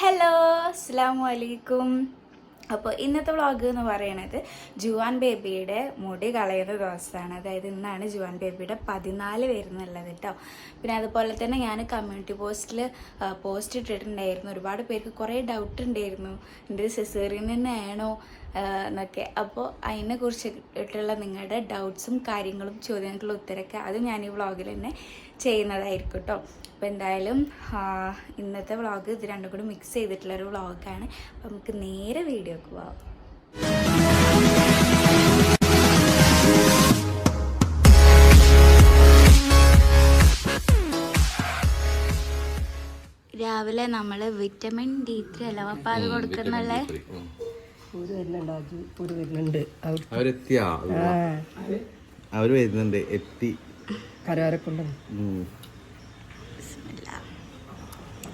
Hello അസ്സാം വലൈക്കും അപ്പോൾ ഇന്നത്തെ വ്ളോഗ് എന്ന് പറയുന്നത് ജുവാൻ ബേബിയുടെ മുടി കളയുന്ന ദിവസമാണ്. അതായത് ഇന്നാണ് ജുവാൻ ബേബിയുടെ പതിനാല് വരുന്നുള്ളത് കേട്ടോ പിന്നെ അതുപോലെ തന്നെ ഞാൻ കമ്മ്യൂണിറ്റി പോസ്റ്റിൽ പോസ്റ്റ് ഇട്ടിട്ടുണ്ടായിരുന്നു. ഒരുപാട് പേർക്ക് കുറേ ഡൗട്ട് ഉണ്ടായിരുന്നു. എന്റെ സിസേറിയൻ തന്നെയാണോ എന്നൊക്കെ. അപ്പോൾ അതിനെ കുറിച്ചിട്ടുള്ള നിങ്ങളുടെ ഡൗട്ട്സും കാര്യങ്ങളും ചോദ്യങ്ങൾക്കുള്ള ഉത്തരമൊക്കെ അത് ഞാൻ ഈ വ്ളോഗിൽ തന്നെ ചെയ്യുന്നതായിരിക്കും കേട്ടോ അപ്പോൾ എന്തായാലും ഇന്നത്തെ വ്ളോഗ് ഇത് രണ്ടും കൂടി മിക്സ് ചെയ്തിട്ടുള്ളൊരു വ്ളോഗാണ് അപ്പോൾ നമുക്ക് നേരെ വീഡിയോക്ക് പോവാം. രാവിലെ നമ്മൾ വിറ്റമിൻ ഡി ത്രീ അല്ല? അപ്പം അത് കൊടുക്കുന്നുള്ള? പൂര് വരുന്നുണ്ട് അജു പൂര് വരുന്നുണ്ട്. അവർ അവരെത്തിയാ? അവർ വരുന്നുണ്ട് എത്തി. കരാരക്കുണ്ട്.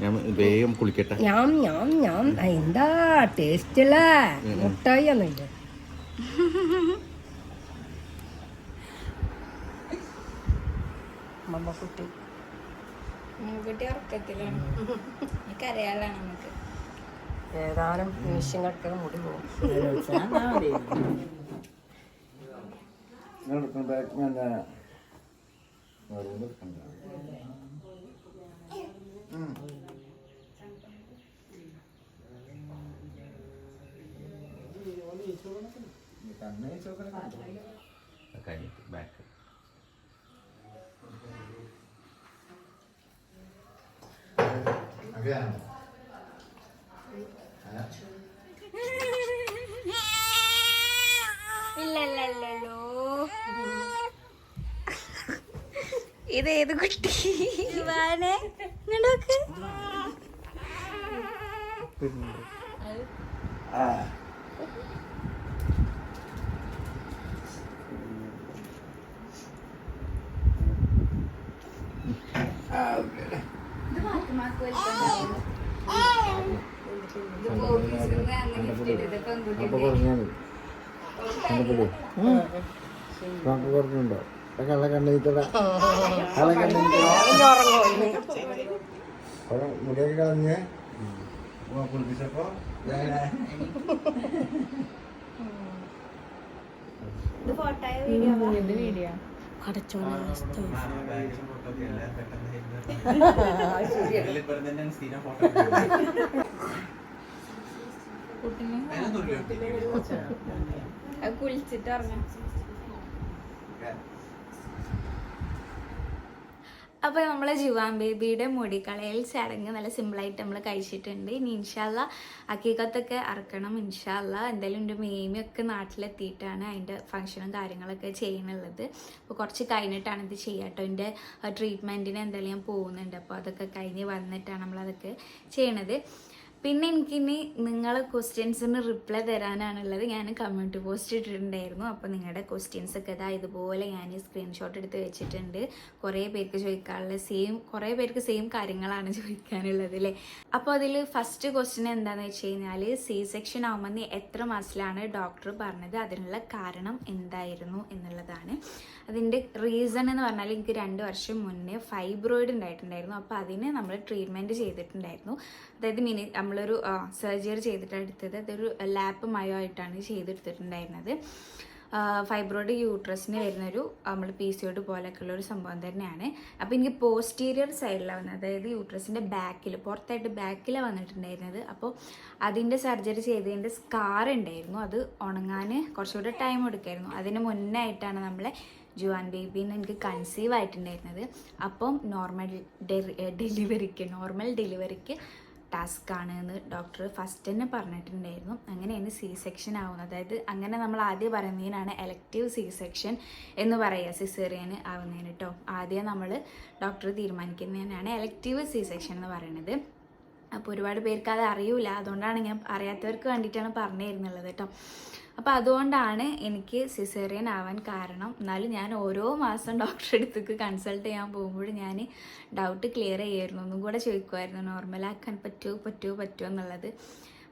ഞാൻ വേഗം കുളിക്കട്ടെ. ഞാൻ ഞാൻ ഞാൻ എന്താ ടേസ്റ്റ് അല്ലേ മുട്ടായി ഒന്നുമില്ല മമ്മക്കുട്ടി. മമ്മക്കുട്ടി ഉറക്കത്തിലാണ്. കരയാലാണ് നമുക്ക്. ഏതാനും നിമിഷങ്ങൾക്ക് മുടി പോകും. ബാക്ക് ഇല്ലല്ലോ ഇത് ഏത് കുട്ടി? ഇവാനെ ഇങ്ങോട്ട് അപ്പൊ കുറഞ്ഞാൽ കണ്ടപ്പോഴേ നമുക്ക് കുറഞ്ഞുണ്ടോ കള്ള കണ്ണീത്തട കള്ള കണ്ണീത്തട മുടിയൊക്കെ കളഞ്ഞ് കുളിപ്പിച്ചപ്പോ ഇത് ഫോട്ടോയോ വീഡിയോ അത് കുളിച്ചിട്ട് ഇറങ്ങാം അപ്പോൾ നമ്മൾ ജുവാൻ ബേബിയുടെ മുടിക്കളയിൽ ചടങ്ങ് നല്ല സിമ്പിളായിട്ട് നമ്മൾ കഴിച്ചിട്ടുണ്ട്. ഇനി ഇൻഷാല്ല അക്കീകത്തൊക്കെ അറക്കണം. ഇൻഷാല്ല എന്തായാലും എന്റെ മേമിയൊക്കെ നാട്ടിലെത്തിയിട്ടാണ് അതിന്റെ ഫംഗ്ഷനും കാര്യങ്ങളൊക്കെ ചെയ്യുന്നുള്ളത്. അപ്പോൾ കുറച്ച് കഴിഞ്ഞിട്ടാണ് ഇത് ചെയ്യാട്ടോ കേട്ടോ എന്റെ ട്രീറ്റ്മെന്റിന് എന്തായാലും ഞാൻ പോകുന്നുണ്ട്. അപ്പോൾ അതൊക്കെ കഴിഞ്ഞ് വന്നിട്ടാണ് നമ്മളതൊക്കെ ചെയ്യണത്. പിന്നെ എനിക്കിനി നിങ്ങളെ ക്വസ്റ്റ്യൻസിന് റിപ്ലൈ തരാനാണുള്ളത്. ഞാൻ കമ്മ്യൂണിറ്റി പോസ്റ്റ് ഇട്ടിട്ടുണ്ടായിരുന്നു. അപ്പോൾ നിങ്ങളുടെ ക്വസ്റ്റ്യൻസ് ഒക്കെ ഇതാ ഇതുപോലെ ഞാൻ സ്ക്രീൻഷോട്ട് എടുത്ത് വെച്ചിട്ടുണ്ട്. കുറേ പേർക്ക് ചോദിക്കാനുള്ള സെയിം കുറേ പേർക്ക് സെയിം കാര്യങ്ങളാണ് ചോദിക്കാനുള്ളത് അല്ലേ അപ്പോൾ അതിൽ ഫസ്റ്റ് ക്വസ്റ്റ്യൻ എന്താണെന്ന് വെച്ച് കഴിഞ്ഞാൽ സി സെക്ഷൻ ആവുമ്പോൾ എത്ര മാസത്തിലാണ് ഡോക്ടർ പറഞ്ഞത്? അതിനുള്ള കാരണം എന്തായിരുന്നു എന്നുള്ളതാണ്. അതിന്റെ റീസൺ എന്ന് പറഞ്ഞാൽ എനിക്ക് രണ്ട് വർഷം മുന്നേ ഫൈബ്രോയിഡ് ഉണ്ടായിട്ടുണ്ടായിരുന്നു. അപ്പോൾ അതിന് നമ്മൾ ട്രീറ്റ്മെന്റ് ചെയ്തിട്ടുണ്ടായിരുന്നു. അതായത് മിനി നമ്മളൊരു സർജറി ചെയ്തിട്ടെടുത്തത് അതൊരു ലാപ്പ് മയോ ആയിട്ടാണ് ചെയ്തെടുത്തിട്ടുണ്ടായിരുന്നത്. ഫൈബ്രോയിഡ് യൂട്രസിന് വരുന്നൊരു നമ്മൾ പി സി ഒഡ് പോലെയൊക്കെയുള്ള ഒരു സംഭവം തന്നെയാണ്. അപ്പോൾ എനിക്ക് പോസ്റ്റീരിയർ സൈഡിലാണ് വന്നത്. അതായത് യൂട്രസിന്റെ ബാക്കിൽ പുറത്തായിട്ട് ബാക്കിലാണ് വന്നിട്ടുണ്ടായിരുന്നത്. അപ്പോൾ അതിന്റെ സർജറി ചെയ്തതിന്റെ സ്കാർ ഉണ്ടായിരുന്നു. അത് ഉണങ്ങാൻ കുറച്ചുകൂടെ ടൈം എടുക്കായിരുന്നു. അതിന് മുന്നേ ആയിട്ടാണ് നമ്മളെ ജുവാൻ ബേബിന്ന് എനിക്ക് കൺസീവ് ആയിട്ടുണ്ടായിരുന്നത്. അപ്പം നോർമൽ ഡെലിവറിക്ക് നോർമൽ ഡെലിവറിക്ക് ടാസ്ക് ആണ് എന്ന് ഡോക്ടർ ഫസ്റ്റ് തന്നെ പറഞ്ഞിട്ടുണ്ടായിരുന്നു. അങ്ങനെയാണ് സി സെക്ഷൻ ആവുന്നത്. അതായത് അങ്ങനെ നമ്മൾ ആദ്യം പറയുന്നതിനാണ് എലക്റ്റീവ് സി സെക്ഷൻ എന്ന് പറയുക സിസേറിയൻ ആവുന്നതിന് കേട്ടോ ആദ്യം നമ്മൾ ഡോക്ടർ തീരുമാനിക്കുന്നതിനാണ് എലക്റ്റീവ് സി സെക്ഷൻ എന്ന് പറയുന്നത്. അപ്പോൾ ഒരുപാട് പേർക്ക് അത് അറിയില്ല അതുകൊണ്ടാണ് ഞാൻ അറിയാത്തവർക്ക് വേണ്ടിയിട്ടാണ് പറഞ്ഞു തരുന്നുള്ളത് കേട്ടോ അപ്പോൾ അതുകൊണ്ടാണ് എനിക്ക് സിസേറിയൻ ആവാൻ കാരണം. എന്നാലും ഞാൻ ഓരോ മാസം ഡോക്ടറെ അടുത്തേക്ക് കൺസൾട്ട് ചെയ്യാൻ പോകുമ്പോൾ ഞാൻ ഡൗട്ട് ക്ലിയർ ചെയ്യായിരുന്നു. ഒന്നും കൂടെ ചോദിക്കുമായിരുന്നു നോർമലാക്കാൻ പറ്റുമോ പറ്റുമോ പറ്റുമോ എന്നുള്ളത്.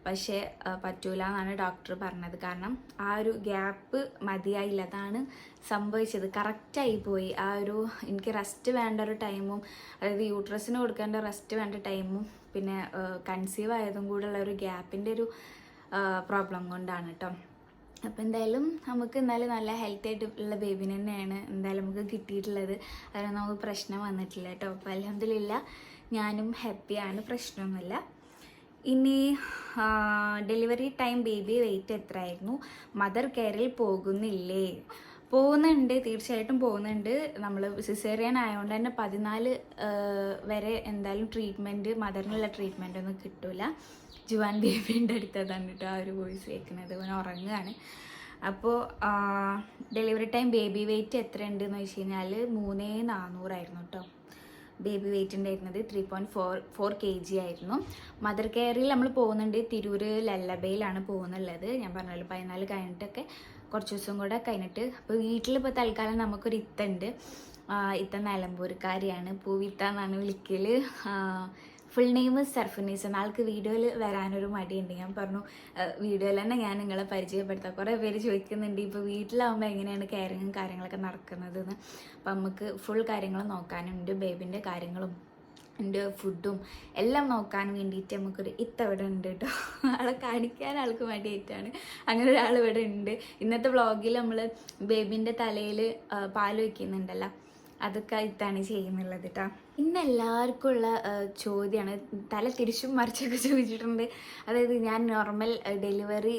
പക്ഷേ പറ്റൂല എന്നാണ് ഡോക്ടർ പറഞ്ഞത്. കാരണം ആ ഒരു ഗ്യാപ്പ് മതിയായില്ല. അതാണ് സംഭവിച്ചത്. കറക്റ്റായി പോയി. ആ ഒരു എനിക്ക് റെസ്റ്റ് വേണ്ട ഒരു ടൈമും അതായത് യൂട്രസിന് കൊടുക്കേണ്ട റെസ്റ്റ് വേണ്ട ടൈമും പിന്നെ കൺസീവ് ആയതും കൂടെയുള്ള ഒരു ഗ്യാപ്പിന്റെ ഒരു പ്രോബ്ലം കൊണ്ടാണ് കേട്ടോ അപ്പോൾ എന്തായാലും നമുക്ക് എന്തായാലും നല്ല ഹെൽത്തി ആയിട്ട് ഉള്ള ബേബിനെ തന്നെയാണ് എന്തായാലും നമുക്ക് കിട്ടിയിട്ടുള്ളത്. അതൊന്നും നമുക്ക് പ്രശ്നം വന്നിട്ടില്ല കേട്ടോ. അപ്പോൾ അലഹമില്ല ഞാനും ഹാപ്പിയാണ് പ്രശ്നമൊന്നുമില്ല. ഇനി ഡെലിവറി ടൈം ബേബി വെയിറ്റ് എത്രയായിരുന്നു? മദർ കെയറിൽ പോകുന്നില്ലേ? പോകുന്നുണ്ട് തീർച്ചയായിട്ടും പോകുന്നുണ്ട്. നമ്മൾ സിസേറിയൻ ആയതുകൊണ്ട് തന്നെ പതിനാല് വരെ എന്തായാലും ട്രീറ്റ്മെന്റ് മദറിനുള്ള ട്രീറ്റ്മെന്റ് ഒന്നും കിട്ടില്ല ജുവാൻ ബേബിന്റെ അടുത്തതാണ് കേട്ടോ ആ ഒരു വോയിസ് കേൾക്കുന്നത്. അവൻ ഉറങ്ങുകയാണ്. അപ്പോൾ ഡെലിവറി ടൈം ബേബി വെയിറ്റ് എത്ര ഉണ്ടെന്ന് വെച്ച് കഴിഞ്ഞാൽ മൂന്നേ നാനൂറായിരുന്നു കേട്ടോ. ബേബി വെയിറ്റ് ഉണ്ടായിരുന്നത് three point four four K G ആയിരുന്നു. മദർ കെയറിൽ നമ്മൾ പോകുന്നുണ്ട്. തിരൂർ ലല്ലബയിലാണ് പോകുന്നുള്ളത്. ഞാൻ പറഞ്ഞല്ലോ പതിനാല് കഴിഞ്ഞിട്ടൊക്കെ കുറച്ച് ദിവസം കൂടെ കഴിഞ്ഞിട്ട്. അപ്പോൾ വീട്ടിലിപ്പോൾ തൽക്കാലം നമുക്കൊരു ഇത്തുണ്ട് ഇത്ത നിലമ്പൂർക്കാരിയാണ്. പൂവിത്ത എന്നാണ് വിളിക്കൽ ഫുൾ നെയിം സർഫുനീസ് ആൾക്ക് വീഡിയോയിൽ വരാനൊരു മടിയുണ്ട്. ഞാൻ പറഞ്ഞു വീഡിയോയിൽ തന്നെ ഞാൻ നിങ്ങളെ പരിചയപ്പെടുത്താം. കുറേ പേര് ചോദിക്കുന്നുണ്ട് ഇപ്പോൾ വീട്ടിലാവുമ്പോൾ എങ്ങനെയാണ് കെയറിങ്ങും കാര്യങ്ങളൊക്കെ നടക്കുന്നത് എന്ന് അപ്പം നമുക്ക് ഫുൾ കാര്യങ്ങൾ നോക്കാനുണ്ട്. ബേബിന്റെ കാര്യങ്ങളും എന്റെ ഫുഡും എല്ലാം നോക്കാൻ വേണ്ടിയിട്ട് നമുക്കൊരു ഇത്തവിടെ ഉണ്ട് കേട്ടോ ആളെ കാണിക്കാൻ ആൾക്ക് വേണ്ടിയിട്ടാണ് അങ്ങനെ ഒരാൾ ഇവിടെ ഉണ്ട്. ഇന്നത്തെ വ്ളോഗിൽ നമ്മൾ ബേബിന്റെ തലയിൽ പാൽ വയ്ക്കുന്നുണ്ടല്ലോ അതൊക്കെ ഇത്താണ് ചെയ്യുന്നുള്ളത് കേട്ടോ ഇന്ന് എല്ലാവർക്കും ഉള്ള ചോദ്യമാണ് തല തിരിച്ചും മറിച്ചൊക്കെ ചോദിച്ചിട്ടുണ്ട്. അതായത് ഞാൻ നോർമൽ ഡെലിവറി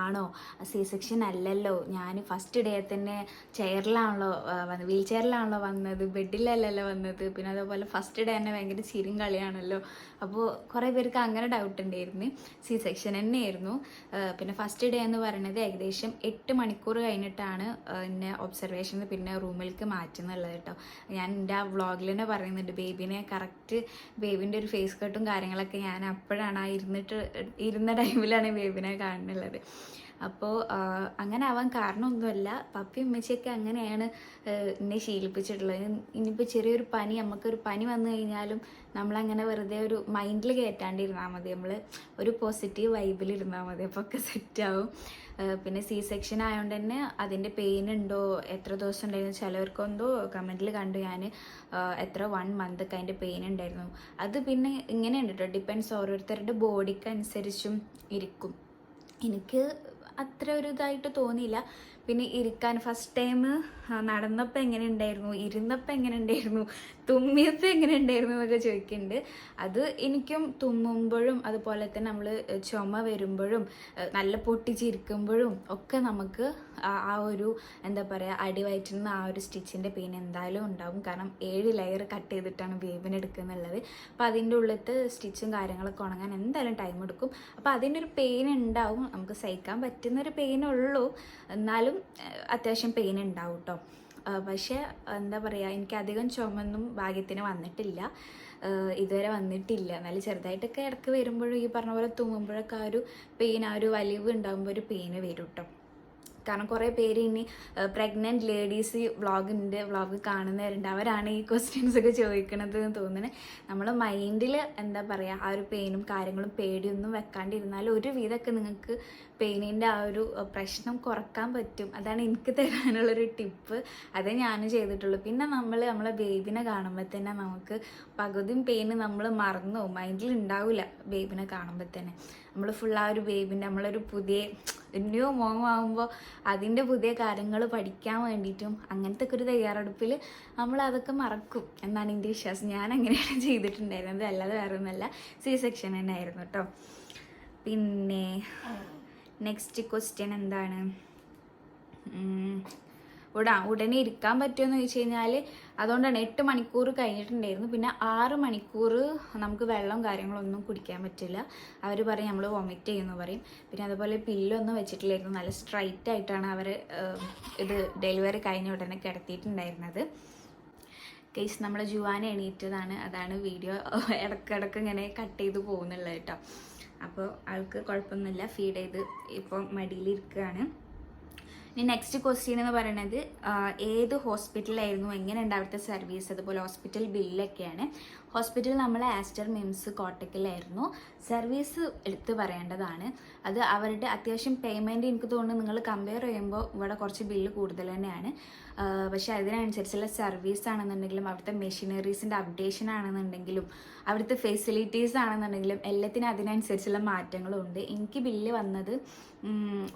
ആണോ? സി സെക്ഷൻ അല്ലല്ലോ. ഞാൻ ഫസ്റ്റ് ഡേ തന്നെ ചെയറിലാണല്ലോ വന്നത്. വീൽ ചെയറിലാണല്ലോ വന്നത്. ബെഡിലല്ലല്ലോ വന്നത്. പിന്നെ അതുപോലെ ഫസ്റ്റ് ഡേ തന്നെ ഭയങ്കര ചിരിയും കളിയാണല്ലോ. അപ്പോൾ കുറേ പേർക്ക് അങ്ങനെ ഡൗട്ട് ഉണ്ടായിരുന്നു. സി സെക്ഷൻ തന്നെയായിരുന്നു. പിന്നെ ഫസ്റ്റ് ഡേ എന്ന് പറയുന്നത് ഏകദേശം എട്ട് മണിക്കൂർ കഴിഞ്ഞിട്ടാണ് എന്നെ ഒബ്സർവേഷൻ പിന്നെ റൂമിലേക്ക് മാറ്റുന്നുള്ളത് കേട്ടോ ഞാൻ എന്റെ ആ വ്ളോഗിൽ തന്നെ പറയുന്നുണ്ട് ബേബിനെ കറക്റ്റ് ബേബിന്റെ ഒരു ഫേസ് കട്ടും കാര്യങ്ങളൊക്കെ ഞാൻ അപ്പോഴാണ് ആ ഇരുന്നിട്ട് ഇരുന്ന ടൈമിലാണ് ബേബിനെ കാണുന്നുള്ളത് അപ്പോൾ അങ്ങനെ ആവാൻ കാരണമൊന്നുമല്ല. പപ്പി ഉമ്മച്ചിയൊക്കെ അങ്ങനെയാണ് എന്നെ ശീലിപ്പിച്ചിട്ടുള്ളത്. ഇനിയിപ്പോൾ ചെറിയൊരു പനി നമുക്കൊരു പനി വന്നു കഴിഞ്ഞാലും നമ്മളങ്ങനെ വെറുതെ ഒരു മൈൻഡിൽ കയറ്റാണ്ടിരുന്നാൽ മതി. നമ്മൾ ഒരു പോസിറ്റീവ് വൈബിൽ ഇരുന്നാൽ മതി. അപ്പോൾ ഒക്കെ സെറ്റാവും പിന്നെ സി സെക്ഷൻ ആയതുകൊണ്ട് തന്നെ അതിന്റെ പെയിൻ ഉണ്ടോ എത്ര ദിവസം ഉണ്ടായിരുന്നു ചിലവർക്കൊന്തോ കമന്റിൽ കണ്ടു ഞാൻ എത്ര വൺ മന്ത് ഒക്കെ അതിന്റെ പെയിൻ ഉണ്ടായിരുന്നു. അത് പിന്നെ ഇങ്ങനെയുണ്ട് കേട്ടോ ഡിപ്പെൻസ് ഓരോരുത്തരുടെ ബോഡിക്ക് അനുസരിച്ചും ഇരിക്കും. എനിക്ക് അത്ര ഒരു ഇതായിട്ട് തോന്നിയില്ല. പിന്നെ ഇരിക്കാൻ ഫസ്റ്റ് ടൈം നടന്നപ്പോൾ എങ്ങനെ ഉണ്ടായിരുന്നു ഇരുന്നപ്പോൾ എങ്ങനെ ഉണ്ടായിരുന്നു തുമ്മിയപ്പോൾ എങ്ങനെ ഉണ്ടായിരുന്നു എന്നൊക്കെ ചോദിക്കുന്നുണ്ട് അത് എനിക്കും തുമ്മുമ്പോഴും അതുപോലെ തന്നെ നമ്മൾ ചുമ വരുമ്പോഴും നല്ല പൊട്ടിച്ചിരിക്കുമ്പോഴും ഒക്കെ നമുക്ക് ആ- ഒരു എന്താ പറയുക അടിവയറ്റിൽ നിന്ന് ആ ഒരു സ്റ്റിച്ചിന്റെ പെയിൻ എന്തായാലും ഉണ്ടാവും കാരണം ഏഴ് ലെയർ കട്ട് ചെയ്തിട്ടാണ് വേവിന് എടുക്കുന്നുള്ളത്. അപ്പോൾ അതിന്റെ ഉള്ളിലത്തെ സ്റ്റിച്ചും കാര്യങ്ങളൊക്കെ ഉണങ്ങാൻ എന്തായാലും ടൈം എടുക്കും. അപ്പോൾ അതിന്റെ ഒരു പെയിൻ ഉണ്ടാവും. നമുക്ക് സഹിക്കാൻ പറ്റുന്നൊരു പെയിൻ ഉള്ളൂ. എന്നാലും അത്യാവശ്യം പെയിൻ ഉണ്ടാവും കേട്ടോ പക്ഷേ എന്താ പറയുക എനിക്ക് അധികം ചുമന്നും ഭാഗ്യത്തിന് വന്നിട്ടില്ല. ഇതുവരെ വന്നിട്ടില്ല. എന്നാലും ചെറുതായിട്ടൊക്കെ ഇടയ്ക്ക് വരുമ്പോഴും ഈ പറഞ്ഞ പോലെ തുമ്മുമ്പോഴൊക്കെ ആ ഒരു പെയിൻ ആ ഒരു വലിവ് ഉണ്ടാകുമ്പോൾ ഒരു പെയിന് വരും കേട്ടോ കാരണം കുറേ പേര് ഇനി പ്രഗ്നന്റ് ലേഡീസ് വ്ളോഗിന്റെ വ്ളോഗ് കാണുന്നവരുണ്ട്. അവരാണ് ഈ ക്വസ്റ്റ്യൻസ് ഒക്കെ ചോദിക്കണത് എന്ന് തോന്നുന്നത് നമ്മൾ മൈൻഡിൽ എന്താ പറയുക ആ ഒരു പെയിനും കാര്യങ്ങളും പേടിയൊന്നും വെക്കാണ്ടിരുന്നാൽ ഒരു വിധമൊക്കെ നിങ്ങൾക്ക് പെയിനിന്റെ ആ ഒരു പ്രശ്നം കുറയ്ക്കാൻ പറ്റും. അതാണ് എനിക്ക് തരാനുള്ളൊരു ടിപ്പ് അതേ ഞാനും ചെയ്തിട്ടുള്ളൂ. പിന്നെ നമ്മൾ നമ്മളെ ബേബിനെ കാണുമ്പോൾ തന്നെ നമുക്ക് പകുതിയും പെയിന് നമ്മൾ മറന്നു? മൈൻഡിൽ ഉണ്ടാവില്ല ബേബിനെ കാണുമ്പോൾ തന്നെ. നമ്മൾ ഫുൾ ആ ഒരു ബേബിന്റെ നമ്മളൊരു പുതിയ ന്യൂ മോമാകുമ്പോൾ അതിന്റെ പുതിയ കാര്യങ്ങൾ പഠിക്കാൻ വേണ്ടിയിട്ടും അങ്ങനത്തെ ഒക്കെ ഒരു തയ്യാറെടുപ്പിൽ നമ്മൾ അതൊക്കെ മറക്കും എന്നാണ് എന്റെ വിശ്വാസം. ഞാൻ അങ്ങനെയാണ് ചെയ്തിട്ടുണ്ടായിരുന്നത്. അല്ലാതെ വേറെ ഒന്നുമല്ല. സി സെക്ഷൻ തന്നെ ആയിരുന്നു കേട്ടോ പിന്നെ നെക്സ്റ്റ് ക്വസ്റ്റ്യൻ എന്താണ്? ഉടാ ഉടനെ ഇരിക്കാൻ പറ്റുമെന്ന് ചോദിച്ചു കഴിഞ്ഞാൽ അതുകൊണ്ടാണ് എട്ട് മണിക്കൂർ കഴിഞ്ഞിട്ടുണ്ടായിരുന്നു. പിന്നെ ആറ് മണിക്കൂർ നമുക്ക് വെള്ളം കാര്യങ്ങളൊന്നും കുടിക്കാൻ പറ്റില്ല. അവർ പറയും നമ്മൾ വൊമിറ്റ് ചെയ്യുമെന്ന് പറയും. പിന്നെ അതുപോലെ പില്ലൊന്നും വെച്ചിട്ടില്ലായിരുന്നു. നല്ല സ്ട്രൈറ്റ് ആയിട്ടാണ് അവർ ഇത് ഡെലിവറി കഴിഞ്ഞ ഉടനെ കിടത്തിയിട്ടുണ്ടായിരുന്നത്. കേസ് നമ്മൾ ജുവാൻ എണീറ്റതാണ്. അതാണ് വീഡിയോ ഇടക്കിടക്ക് ഇങ്ങനെ കട്ട് ചെയ്ത് പോകുന്നുള്ളത് കേട്ടോ. അപ്പോൾ ആൾക്ക് കുഴപ്പമൊന്നുമില്ല. ഫീഡ് ചെയ്ത് ഇപ്പോൾ മടിയിലിരിക്കുകയാണ്. ഇനി നെക്സ്റ്റ് ക്വസ്റ്റ്യൻ എന്ന് പറയുന്നത് ഏത് ഹോസ്പിറ്റലായിരുന്നു എങ്ങനെയുണ്ട് അവിടുത്തെ സർവീസ് അതുപോലെ ഹോസ്പിറ്റൽ ബില്ലൊക്കെയാണ് ഹോസ്പിറ്റൽ നമ്മൾ ആസ്റ്റർ മിംസ് കോട്ടക്കലായിരുന്നു. സർവീസ് എടുത്തു പറയേണ്ടതാണ്. അത് അവരുടെ അത്യാവശ്യം പേയ്മെന്റ് എനിക്ക് തോന്നുന്നു നിങ്ങൾ കമ്പയർ ചെയ്യുമ്പോൾ ഇവിടെ കുറച്ച് ബില്ല് കൂടുതൽ തന്നെയാണ്. പക്ഷേ അതിനനുസരിച്ചുള്ള സർവീസ് ആണെന്നുണ്ടെങ്കിലും അവിടുത്തെ മെഷീനറീസിന്റെ അപ്ഡേഷൻ ആണെന്നുണ്ടെങ്കിലും അവിടുത്തെ ഫെസിലിറ്റീസ് ആണെന്നുണ്ടെങ്കിലും എല്ലാത്തിനും അതിനനുസരിച്ചുള്ള മാറ്റങ്ങളും ഉണ്ട് എനിക്ക് ബില്ല് വന്നത്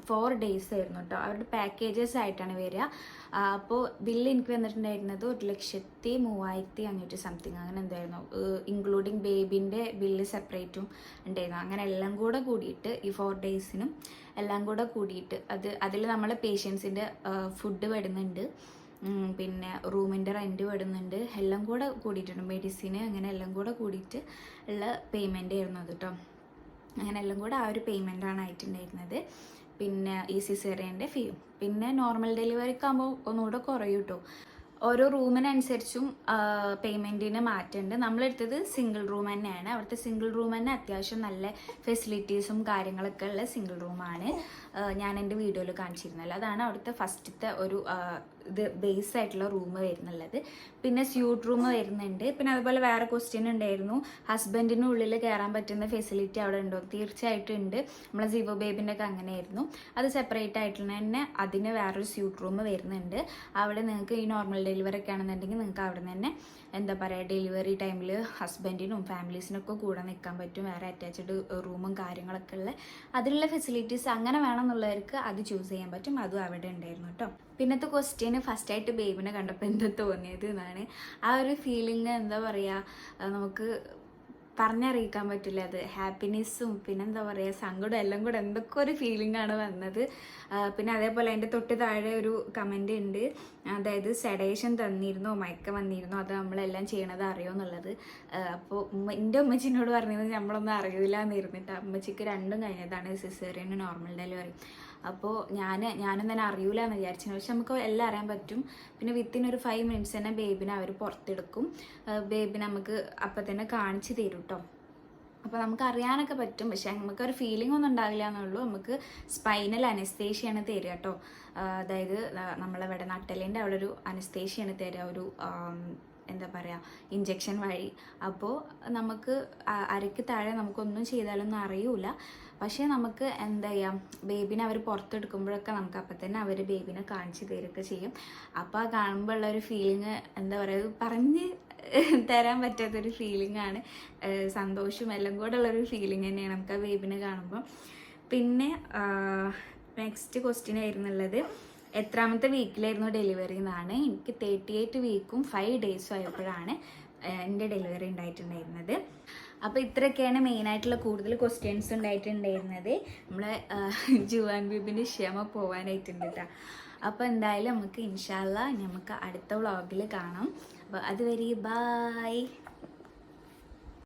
ഫോർ ഡേയ്സ് ആയിരുന്നു കേട്ടോ അവരുടെ പാക്കേജസ് ആയിട്ടാണ് വരിക. അപ്പോൾ ബില്ല് എനിക്ക് വന്നിട്ടുണ്ടായിരുന്നത് ഒരു ലക്ഷത്തി മൂവായിരത്തി അഞ്ഞൂറ്റി സംതിങ് അങ്ങനെ എന്തായിരുന്നു. ഇൻക്ലൂഡിങ് ബേബിന്റെ ബില്ല് സെപ്പറേറ്റും ഉണ്ടായിരുന്നു. അങ്ങനെ എല്ലാം കൂടെ കൂടിയിട്ട് ഈ ഫോർ ഡേയ്സിനും എല്ലാം കൂടെ കൂടിയിട്ട് അത് അതിൽ നമ്മളെ പേഷ്യൻസിന്റെ ഫുഡ് വരുന്നുണ്ട് പിന്നെ റൂമിന്റെ റെന്റ് വരുന്നുണ്ട് എല്ലാം കൂടെ കൂടിയിട്ടുണ്ട്. മെഡിസിന് അങ്ങനെ എല്ലാം കൂടെ കൂടിയിട്ട് ഉള്ള പേയ്മെന്റ് ആയിരുന്നു അത് കേട്ടോ അങ്ങനെ എല്ലാം കൂടെ ആ ഒരു പേയ്മെന്റ് ആണ് ആയിട്ടുണ്ടായിരുന്നത്. പിന്നെ ഈ സിസേറിയന്റെ ഫീയും പിന്നെ നോർമൽ ഡെലിവറിക്ക് ആകുമ്പോൾ ഒന്നുകൂടെ കുറയും കേട്ടോ ഓരോ റൂമിനനുസരിച്ചും പേയ്മെന്റിന് മാറ്റുണ്ട്. നമ്മളെടുത്തത് സിംഗിൾ റൂം തന്നെയാണ്. അവിടുത്തെ സിംഗിൾ റൂം തന്നെ അത്യാവശ്യം നല്ല ഫെസിലിറ്റീസും കാര്യങ്ങളൊക്കെ ഉള്ള സിംഗിൾ റൂമാണ് ഞാൻ എന്റെ വീഡിയോയിൽ കാണിച്ചിരുന്നല്ലോ അതാണ് അവിടുത്തെ ഫസ്റ്റത്തെ ഒരു ഇത് ബേസ് ആയിട്ടുള്ള റൂം വരുന്നുള്ളത്. പിന്നെ സ്യൂട്ട് റൂം വരുന്നുണ്ട്. പിന്നെ അതുപോലെ വേറെ ക്വസ്റ്റ്യൻ ഉണ്ടായിരുന്നു. ഹസ്ബൻഡിന് ഉള്ളിൽ കയറാൻ പറ്റുന്ന ഫെസിലിറ്റി അവിടെ ഉണ്ടോ? തീർച്ചയായിട്ടും ഉണ്ട്. നമ്മളെ ജീവോ ബേബിന്റെ ഒക്കെ അങ്ങനെയായിരുന്നു. അത് സെപ്പറേറ്റ് ആയിട്ടുള്ള തന്നെ അതിന് വേറൊരു സ്യൂട്ട് റൂം വരുന്നുണ്ട്. അവിടെ നിങ്ങൾക്ക് ഈ നോർമൽ ഡെലിവറി ഒക്കെ ആണെന്നുണ്ടെങ്കിൽ നിങ്ങൾക്ക് അവിടെ തന്നെ എന്താ പറയുക ഡെലിവറി ടൈമിൽ ഹസ്ബൻഡിനും ഫാമിലീസിനൊക്കെ കൂടെ നിൽക്കാൻ പറ്റും. വേറെ അറ്റാച്ച്ഡ് റൂമും കാര്യങ്ങളൊക്കെ ഉള്ള. അതിലുള്ള ഫെസിലിറ്റീസ് അങ്ങനെ വേണമെന്നുള്ളവർക്ക് അത് ചൂസ് ചെയ്യാൻ പറ്റും. അതും അവിടെ ഉണ്ടായിരുന്നു കേട്ടോ. പിന്നത്തെ ക്വസ്റ്റ്യന് ഫസ്റ്റായിട്ട് ബേബിനെ കണ്ടപ്പോൾ എന്താ തോന്നിയത് എന്നാണ്. ആ ഒരു ഫീലിംഗ് എന്താ പറയുക നമുക്ക് പറഞ്ഞറിയിക്കാൻ പറ്റില്ല. അത് ഹാപ്പിനെസ്സും പിന്നെന്താ പറയുക സങ്കടം എല്ലാം കൂടെ എന്തൊക്കെ ഒരു ഫീലിംഗ് ആണ് വന്നത്. പിന്നെ അതേപോലെ അതിന്റെ തൊട്ട് താഴെ ഒരു കമന്റ് ഉണ്ട്. അതായത് സെഡേഷൻ തന്നിരുന്നോ മയക്കം വന്നിരുന്നോ അത് നമ്മളെല്ലാം ചെയ്യണത് അറിയോ എന്നുള്ളത്. അപ്പോൾ എന്റെ അമ്മച്ചിനോട് പറഞ്ഞത് നമ്മളൊന്നും അറിയില്ല എന്നിരുന്നിട്ട് അമ്മച്ചിക്ക് രണ്ടും കഴിഞ്ഞതാണ് സിസേറിയൻ നോർമൽ ഡെലിവറി അപ്പോൾ ഞാൻ ഞാനും തന്നെ അറിയൂല എന്ന് വിചാരിച്ചു പക്ഷെ നമുക്ക് എല്ലാം അറിയാൻ പറ്റും. പിന്നെ വിത്തിൻ ഒരു ഫൈവ് മിനിറ്റ്സ് തന്നെ ബേബിനെ അവർ പുറത്തെടുക്കും. ബേബി നമുക്ക് അപ്പം തന്നെ കാണിച്ചു തരും കേട്ടോ അപ്പോൾ നമുക്ക് അറിയാനൊക്കെ പറ്റും. പക്ഷെ നമുക്ക് ഒരു ഫീലിംഗ് ഒന്നും ഉണ്ടാവില്ല എന്നുള്ളൂ നമുക്ക് സ്പൈനൽ അനസ്തേഷ്യയാണ് തരിക കേട്ടോ അതായത് നമ്മളെ നട്ടലിന്റെ അവിടെ ഒരു അനസ്തേഷ്യയാണ് തരിക. ഒരു പറയുക ഇഞ്ചെക്ഷൻ വഴി. അപ്പോൾ നമുക്ക് അരയ്ക്ക് താഴെ നമുക്കൊന്നും ചെയ്താലൊന്നും അറിയൂല. പക്ഷേ നമുക്ക് എന്താ ചെയ്യാം ബേബിനെ അവർ പുറത്തെടുക്കുമ്പോഴൊക്കെ നമുക്ക് അപ്പം തന്നെ അവർ ബേബിനെ കാണിച്ചു തരികയൊക്കെ ചെയ്യും. അപ്പോൾ ആ കാണുമ്പോൾ ഉള്ള ഒരു ഫീലിംഗ് എന്താ പറയുക പറഞ്ഞ് തരാൻ പറ്റാത്തൊരു ഫീലിംഗ് ആണ്. സന്തോഷം എല്ലാം കൂടെ ഉള്ളൊരു ഫീലിംഗ് തന്നെയാണ് നമുക്ക് ആ ബേബിനെ കാണുമ്പോൾ പിന്നെ നെക്സ്റ്റ് ക്വസ്റ്റ്യൻ ആയിരുന്നുള്ളത് എത്രാമത്തെ വീക്കിലായിരുന്നു ഡെലിവറി എന്നാണ് എനിക്ക് തേർട്ടി എയ്റ്റ് വീക്കും ഫൈവ് ഡേയ്സും ആയപ്പോഴാണ് എന്റെ ഡെലിവറി ഉണ്ടായിട്ടുണ്ടായിരുന്നത്. അപ്പോൾ ഇത്രയൊക്കെയാണ് മെയിനായിട്ടുള്ള കൂടുതൽ ക്വസ്റ്റ്യൻസ് ഉണ്ടായിട്ടുണ്ടായിരുന്നത്. നമ്മളെ ജുവാൻ ബീബിന്റെ ക്ഷമ പോകാനായിട്ടുണ്ട് കേട്ടോ അപ്പോൾ എന്തായാലും നമുക്ക് ഇൻഷാല്ല നമുക്ക് അടുത്ത വ്ളോഗിൽ കാണാം. അപ്പോൾ അതുവരെ ബായ്